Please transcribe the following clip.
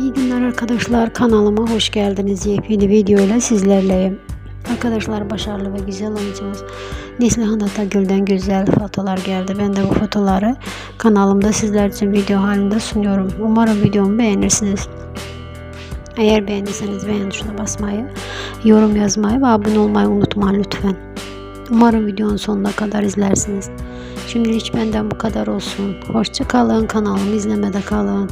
İyi günler arkadaşlar kanalıma hoş geldiniz. Yepyeni video ile sizlerleyim. Arkadaşlar başarılı ve güzel oyuncumuz Neslihan Atagül'den güzel fotolar geldi. Ben de bu fotoları kanalımda sizler için video halinde sunuyorum. Umarım videomu beğenirsiniz. Eğer beğendiyseniz beğen tuşuna basmayı, yorum yazmayı ve abone olmayı unutmayın lütfen. Umarım videonun sonuna kadar izlersiniz. Şimdilik benden bu kadar olsun. Hoşça kalın. Kanalımı izlemede kalın.